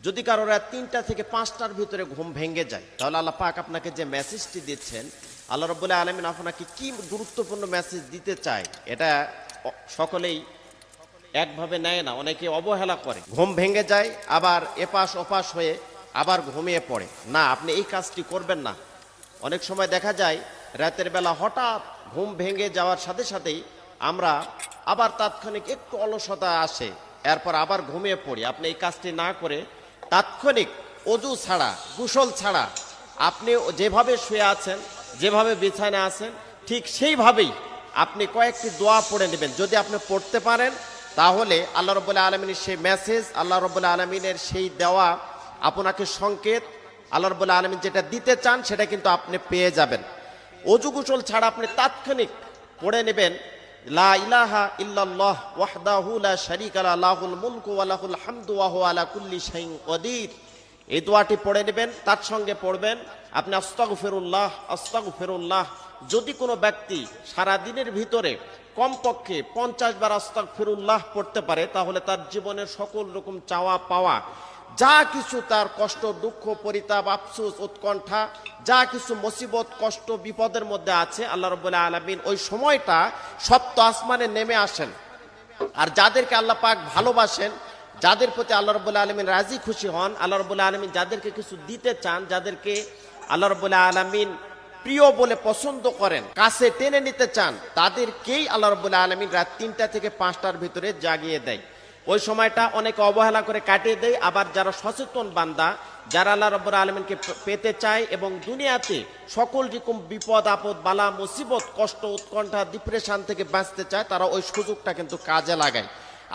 যদি কারও রাত তিনটা থেকে পাঁচটার ভিতরে ঘুম ভেঙে যায়, তাহলে আল্লাহ পাক আপনাকে যে মেসেজটি দিচ্ছেন, আল্লাহ রব্বুল্লাহ আলমিন আপনাকে কি গুরুত্বপূর্ণ মেসেজ দিতে চায়, এটা সকলেই একভাবে নেয় না, অনেকে অবহেলা করে। ঘুম ভেঙে যায়, আবার এপাশ ওপাশ হয়ে আবার ঘুমিয়ে পড়ে। না, আপনি এই কাজটি করবেন না। অনেক সময় দেখা যায়, রাতের বেলা হঠাৎ ঘুম ভেঙে যাওয়ার সাথে সাথেই আমরা আবার তাৎক্ষণিক একটু অলসতা আসে, এরপর আবার ঘুমিয়ে পড়ি। আপনি এই কাজটি না করে তাৎক্ষণিক অজু ছাড়া, কুশল ছাড়া আপনি যেভাবে শুয়ে আছেন, যেভাবে বিছানা আছেন, ঠিক সেইভাবেই আপনি কয়েকটি দোয়া পড়ে নেবেন। যদি আপনি পড়তে পারেন, তাহলে আল্লাহ রবুল্লাহ আলমিনের সেই মেসেজ আল্লাহ রবুল্লাহ আলমিনের সেই দেওয়া আপনাকে সংকেত, আল্লাহ রবুল্লাহ আলমিন যেটা দিতে চান সেটা কিন্তু আপনি পেয়ে যাবেন। অজু গোসল ছাড়া আপনি তাৎক্ষণিক পড়ে নেবেন লা ইলাহা ইল্লাল্লাহ লাহুল কুল্লি এই পড়ে নেবেন, তার সঙ্গে পড়বেন, আপনি আস্তাগফিরুল্লাহ আস্তাগফিরুল্লাহ। যদি কোনো ব্যক্তি সারা দিনের ভিতরে কমপক্ষে পঞ্চাশ বার আস্তাগফিরুল্লাহ পড়তে পারে, তাহলে তার জীবনের সকল রকম চাওয়া পাওয়া যা কিছু তার কষ্ট, দুঃখ, পরিতাপ, আফসোস, উৎকণ্ঠা, যা কিছু মুসিবত, কষ্ট, বিপদের মধ্যে আছে, আল্লাহ রবুল্লাহ আলমিন ওই সময়টা সপ্ত আসমানে নেমে আসেন। আর যাদেরকে আল্লাহ পাক ভালোবাসেন, যাদের প্রতি আল্লাহ রবুল্লাহ আলমিন রাজি খুশি হন, আল্লাহ রবুল্লাহ আলমিন যাদেরকে কিছু দিতে চান, যাদেরকে আল্লাহ রবুল্লাহ আলমিন প্রিয় বলে পছন্দ করেন, কাছে টেনে নিতে চান, তাদেরকেই আল্লাহ রবুল্লাহ আলমিন রাত তিনটা থেকে পাঁচটার ভিতরে জাগিয়ে দেয়। ওই সময়টা অনেকে অবহেলা করে কাটিয়ে দেয়। আবার যারা সচেতন বান্দা, যারা আল্লাহ রব্বুর আলমিনকে পেতে চায় এবং দুনিয়াতে সকল রকম বিপদ, আপদ, বালা, মুসিবত, কষ্ট, উৎকণ্ঠা ডিপ্রেশন থেকে বাঁচতে চায়, তারা ওই সুযোগটা কিন্তু কাজে লাগায়।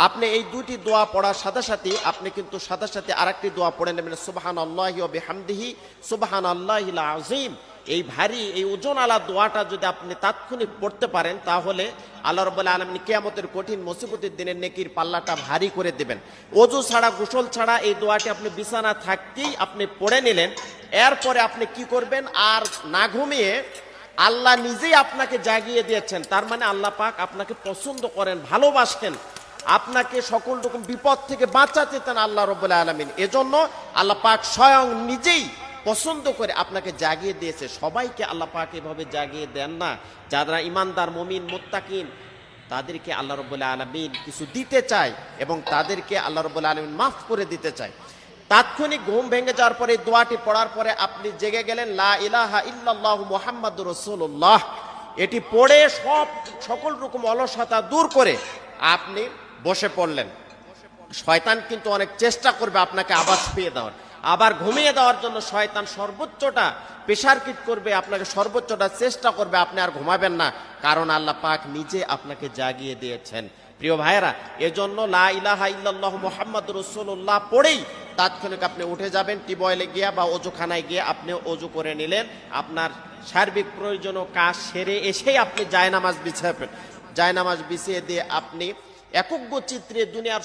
আপনি এই দুটি দোয়া পড়ার সাথে সাথে আপনি কিন্তু সাথে সাথে আরেকটি দোয়া পড়ে নেবেন। সুবাহান আল্লাহ বেহামদিহি সুবাহান আল্লাহ আজিম এই ভারী, এই ওজন আলা দোয়াটা যদি আপনি তাৎক্ষণিক পড়তে পারেন, তাহলে আল্লাহ রব্বুল্লাহ আলমিন কেয়ামতের কঠিন মুসিবতের দিনের নেকির পাল্লাটা ভারী করে দেবেন। অজু ছাড়া, গোসল ছাড়া এই দোয়াটি আপনি বিছানা থাকতেই আপনি পড়ে নিলেন। এরপরে আপনি কি করবেন? আর না ঘুমিয়ে আল্লাহ নিজেই আপনাকে জাগিয়ে দিয়েছেন। তার মানে আল্লাহ পাক আপনাকে পছন্দ করেন, ভালোবাসেন। আপনাকে সকল রকম বিপদ থেকে বাঁচাতে চান আল্লাহ রব্বুল্লাহ আলমিন। এজন্য আল্লাহ পাক স্বয়ং নিজেই পছন্দ করে আপনাকে জাগিয়ে দিয়েছে। সবাইকে আল্লাহ পাক এভাবে জাগিয়ে দেন না। যারা ইমানদার, মমিন, মোত্তাকিন, তাদেরকে আল্লাহ রব্বুল্লাহ আলমিন কিছু দিতে চায় এবং তাদেরকে আল্লাহ রব্বুল্লাহ আলমিন মাফ করে দিতে চায়। তাৎক্ষণিক ঘুম ভেঙে যাওয়ার পরে দোয়াটি পড়ার পরে আপনি জেগে গেলেন, লা ইলাহা ইল্লাল্লাহ মুহাম্মাদ রসুল্লাহ এটি পড়ে সব, সকল রকম অলসতা দূর করে আপনি বসে পড়লেন। শয়তান কিন্তু অনেক চেষ্টা করবে আপনাকে আবার শুয়ে দেওয়ার। আবার ঘুমিয়ে দেওয়ার জন্য শয়তান সর্বোচ্চটা প্রেশার কিট করবে, আপনাকে সর্বোচ্চটা চেষ্টা করবে, আপনি আর ঘুমাবেন না। কারণ আল্লাহ পাক নিজে আপনাকে জাগিয়ে দিয়েছেন। প্রিয় ভাইয়েরা, এজন্য লা ইলাহা ইল্লাল্লাহ মোহাম্মদ রসুল্লাহ পড়েই তাৎক্ষণিক আপনি উঠে যাবেন, টিবয়েলে গিয়া বা অজুখানায় গিয়ে আপনি অজু করে নিলেন। আপনার সার্বিক প্রয়োজন ও কাজ সেরে এসেই আপনি জায়নামাজ বিছাবেন। জায়নামাজ বিছিয়ে দিয়ে আপনি একজ্ঞ চিত্রে দুনিয়ার